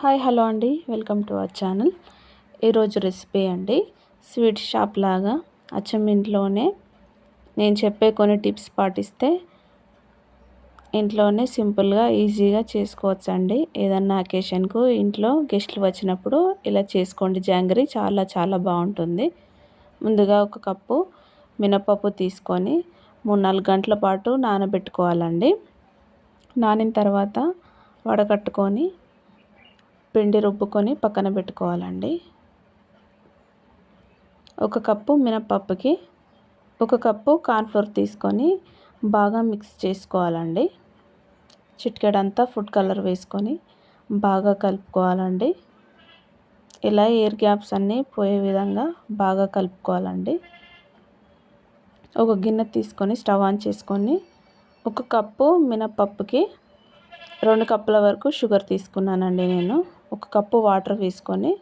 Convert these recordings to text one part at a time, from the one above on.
Hi hello అండి. Welcome to our channel. ఈరోజు recipe అండి స్వీట్ షాప్ లాగా అచ్చం ఇంట్లోనే నేను చెప్పే కొన్ని టిప్స్ పాటిస్తే ఇంట్లోనే సింపుల్గా ఈజీగా చేసుకోవచ్చు అండి ఏదన్నా అకేషన్కు ఇంట్లో గెస్ట్లు వచ్చినప్పుడు ఇలా చేసుకోండి. జాంగరీ చాలా చాలా బాగుంటుంది. ముందుగా ఒక కప్పు మినపప్పు తీసుకొని మూడు నాలుగు గంటల పాటు నానబెట్టుకోవాలండి. నానిన తర్వాత వడకట్టుకొని పిండి రుబ్బుకొని పక్కన పెట్టుకోవాలండి. ఒక కప్పు మినప్పప్పుకి ఒక కప్పు కార్న్ఫ్లోర్ తీసుకొని బాగా మిక్స్ చేసుకోవాలండి. చిటికెడంతా ఫుడ్ కలర్ వేసుకొని బాగా కలుపుకోవాలండి. ఇలా ఎయిర్ గ్యాప్స్ అన్నీ పోయే విధంగా బాగా కలుపుకోవాలండి. ఒక గిన్నె తీసుకొని స్టవ్ ఆన్ చేసుకొని ఒక కప్పు మినప్పప్పుకి రెండు కప్పుల వరకు షుగర్ తీసుకున్నానండి నేను. ఒక కప్పు వాటర్ వేసుకొని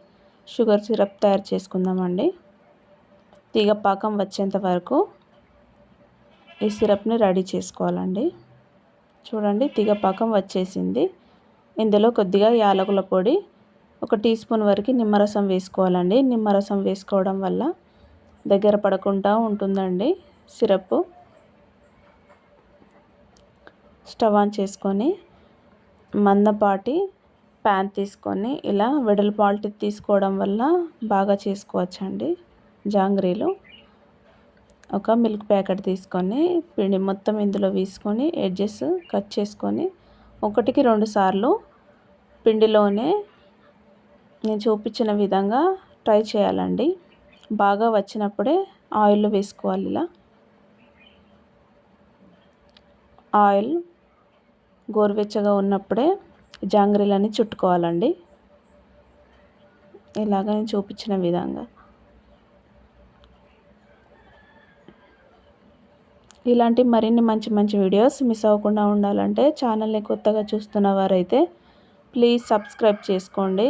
షుగర్ సిరప్ తయారు చేసుకుందామండి. తీగ పాకం వచ్చేంత వరకు ఈ సిరప్ని రెడీ చేసుకోవాలండి. చూడండి తీగ పాకం వచ్చేసింది. ఇందులో కొద్దిగా యాలకుల పొడి ఒక టీ స్పూన్ వరకు నిమ్మరసం వేసుకోవాలండి. నిమ్మరసం వేసుకోవడం వల్ల దగ్గర పడకుండా ఉంటుందండి సిరప్ స్టవ్ ఆన్ చేసుకొని మందపాటి ప్యాన్ తీసుకొని ఇలా వెడల్పాటి తీసుకోవడం వల్ల బాగా చేసుకోవచ్చండి జాంగ్రీలు. ఒక మిల్క్ ప్యాకెట్ తీసుకొని పిండి మొత్తం ఇందులో వేసుకొని ఎడ్జెస్ కట్ చేసుకొని ఒకటికి రెండు సార్లు పిండిలోనే నేను చూపించిన విధంగా ట్రై చేయాలండి. బాగా వచ్చినప్పుడే ఆయిల్ వేసుకోవాలి ఇలా. ఆయిల్ గోరువెచ్చగా ఉన్నప్పుడే జాంగ్రీలని చుట్టుకోవాలండి. ఇలాగ నేను చూపించిన విధంగా. ఇలాంటి మరిన్ని మంచి మంచి వీడియోస్ మిస్ అవ్వకుండా ఉండాలంటే ఛానల్ని కొత్తగా చూస్తున్న వారైతే ప్లీజ్ సబ్స్క్రైబ్ చేసుకోండి.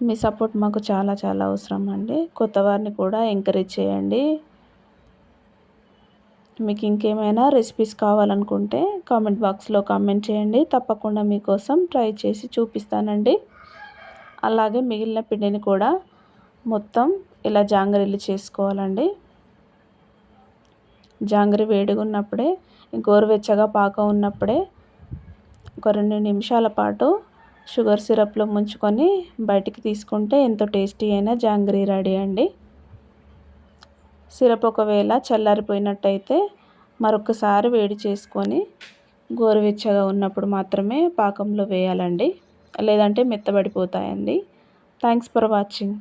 మీ సపోర్ట్ మాకు చాలా చాలా అవసరం అండి. కొత్త వారిని కూడా ఎంకరేజ్ చేయండి. మీకు ఇంకేమైనా రెసిపీస్ కావాలనుకుంటే కామెంట్ బాక్స్లో కామెంట్ చేయండి. తప్పకుండా మీకోసం ట్రై చేసి చూపిస్తానండి. అలాగే మిగిలిన పిండిని కూడా మొత్తం ఇలా జాంగరీలు చేసుకోవాలండి. జాంగరి వేడిగా ఉన్నప్పుడే గోరువెచ్చగా పాక ఉన్నప్పుడే ఒక రెండు నిమిషాల పాటు షుగర్ సిరప్లో ముంచుకొని బయటికి తీసుకుంటే ఎంతో టేస్టీ అయిన జాంగ్రీ రెడీ అండి. సిరప్ ఒకవేళ చల్లారిపోయినట్టయితే మరొకసారి వేడి చేసుకొని గోరువెచ్చగా ఉన్నప్పుడు మాత్రమే పాకంలో వేయాలండి. లేదంటే మెత్తబడిపోతాయండి. Thanks for watching.